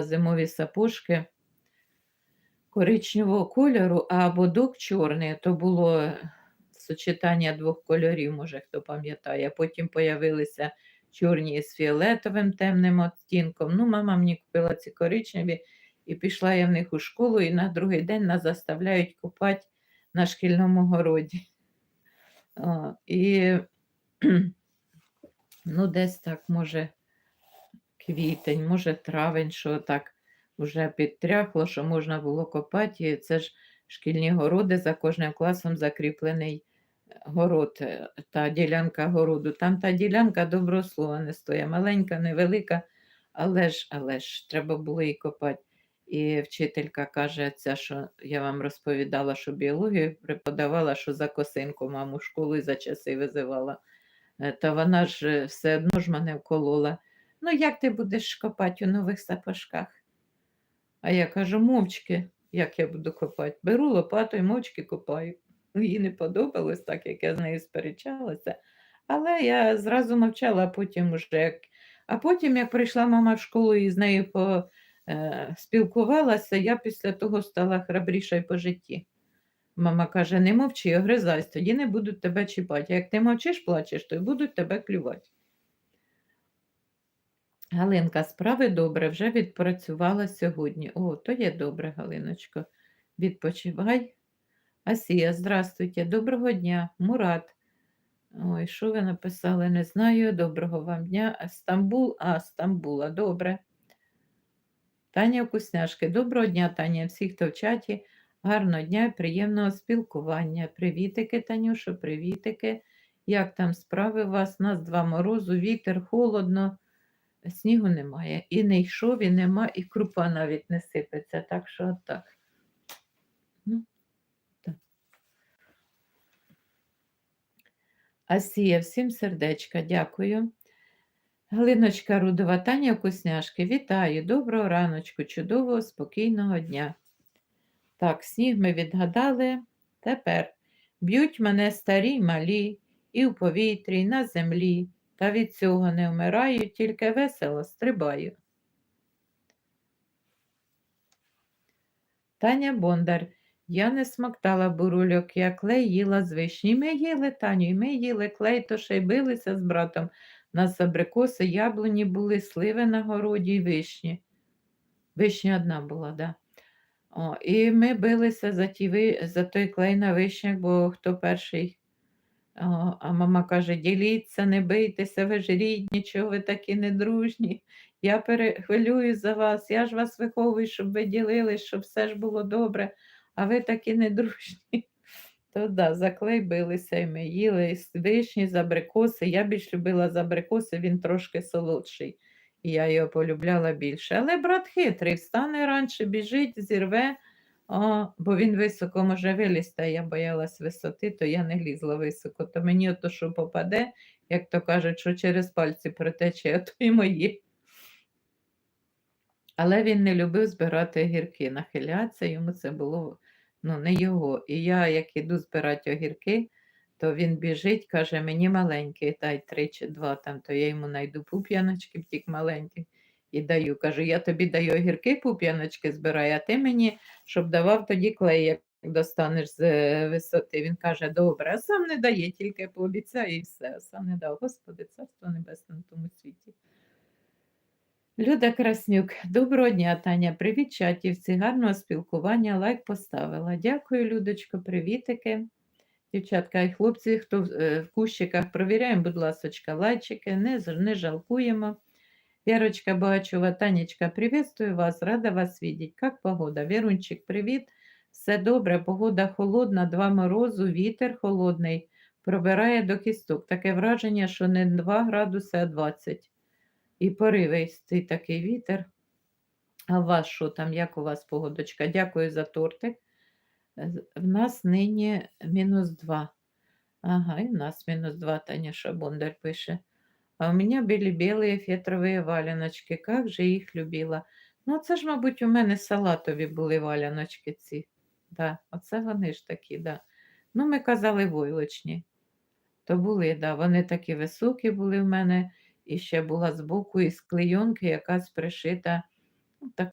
зимові сапожки коричневого кольору, а бодок чорний. То було сочетання двох кольорів, може хто пам'ятає. Потім появилися чорні з фіолетовим темним оттінком. Ну, мама мені купила ці коричневі і пішла я в них у школу, і на другий день нас заставляють купати на шкільному городі. О, і ну, десь так, може, квітень, може, травень, що так вже підтряхло, що можна було копати. І це ж шкільні городи за кожним класом закріплений город е, та ділянка городу. Там та ділянка доброго слова не стоїть, маленька, невелика, але ж, але ж треба було її копати. І вчителька каже, ця, що я вам розповідала, що біологію преподавала, що за косинку маму школу і за часи визивала. Е, Та вона ж е, все одно ж мене вколола. Ну, як ти будеш копати у нових сапожках? А я кажу, мовчки, як я буду копати. Беру лопату і мовчки копаю. Їй не подобалось, так як я з нею сперечалася. Але я зразу мовчала, а потім уже як. А потім, як прийшла мама в школу і з нею по, е, я після того стала храбріша по житті. Мама каже: не мовчи, огризайся, тоді не будуть тебе чіпати. А як ти мовчиш, плачеш, то й будуть тебе клювати. Галинка, справи добре, вже відпрацювала сьогодні. О, то є добре, Галиночко. Відпочивай. Асія, здравствуйте, доброго дня, Мурат. Ой, що ви написали? Не знаю. Доброго вам дня. Стамбул, а Стамбула, добре. Таня Вкусняшки, доброго дня, Таня, всі, хто в чаті. Гарного дня, приємного спілкування. Привітики, Танюшо, привітики. Як там справи у вас? Нас два морозу, вітер, холодно, снігу немає. І не йшов, і нема, і крупа навіть не сипеться. Так що так. Ну, так. Асія, всім сердечка, дякую. Галиночка Рудова, Таня Вкусняшки, вітаю, доброго раночку, чудового, спокійного дня. Так, сніг ми відгадали. Тепер б'ють мене старі малі, і в повітрі, і на землі, та від цього не вмираю, тільки весело стрибаю. Таня Бондар. Я не смоктала бурульок, я клей їла з вишні. Ми їли, Таню, і ми їли клей, то ще й билися з братом. У нас абрикоси, яблуні були, сливи на городі і вишні. Вишня одна була, да. І ми билися за, ті, за той клей на вишнях, бо хто перший. А мама каже: діліться, не бийтеся, ви ж рідні, чого ви такі недружні. Я перехвилююсь за вас, я ж вас виховую, щоб ви ділились, щоб все ж було добре, а ви такі недружні. То да, за билися і ми їли з вишні, з абрикоси. Я більш любила з абрикоси, він трошки солодший, і я його полюбляла більше. Але брат хитрий, встане раніше, біжить, зірве, о, бо він високо може вилізти, а я боялась висоти, то я не лізла високо. То мені ото, що попаде, як то кажуть, що через пальці протече, а то і мої. Але він не любив збирати огірки, нахилятися, йому це було ну, не його. І я, як іду збирати огірки, то він біжить, каже, мені маленький, дай три чи два там, то я йому знайду пуп'яночки, втік маленький, і даю. Кажу, я тобі даю огірки, пуп'яночки збирай, а ти мені, щоб давав тоді клей, як достанеш з е, висоти. Він каже, добре, а сам не дає, тільки пообіцяє і все, сам не дав. Господи, царство небесне на тому світі. Люда Краснюк, доброго дня, Таня. Привіт, чатівці. Гарного спілкування. Лайк поставила. Дякую, Людочко, привітики. Дівчатка і хлопці, хто в, е, в кущиках, провіряємо, будь ласка, лайчики, не, не жалкуємо. Вірочка Багачова, Танечка, приветствую вас, рада вас видеть. Как погода? Вірунчик, привіт. Все добре, погода холодна, два морозу, вітер холодний, пробирає до кісток. Таке враження, що не 2 градуси, а 20. І поривистий такий вітер. А у вас що там, як у вас погодочка? Дякую за тортик. В нас нині мінус 2. Ага, і в нас мінус 2, Таня Шабондар пише. А у мене були білі фетрові валяночки. Як же їх любила. Ну, це ж, мабуть, у мене салатові були валяночки ці. Да, оце вони ж такі, да. Ну, ми казали войлочні. То були, да, вони такі високі були в мене, і ще була збоку із клейонки якась пришита Так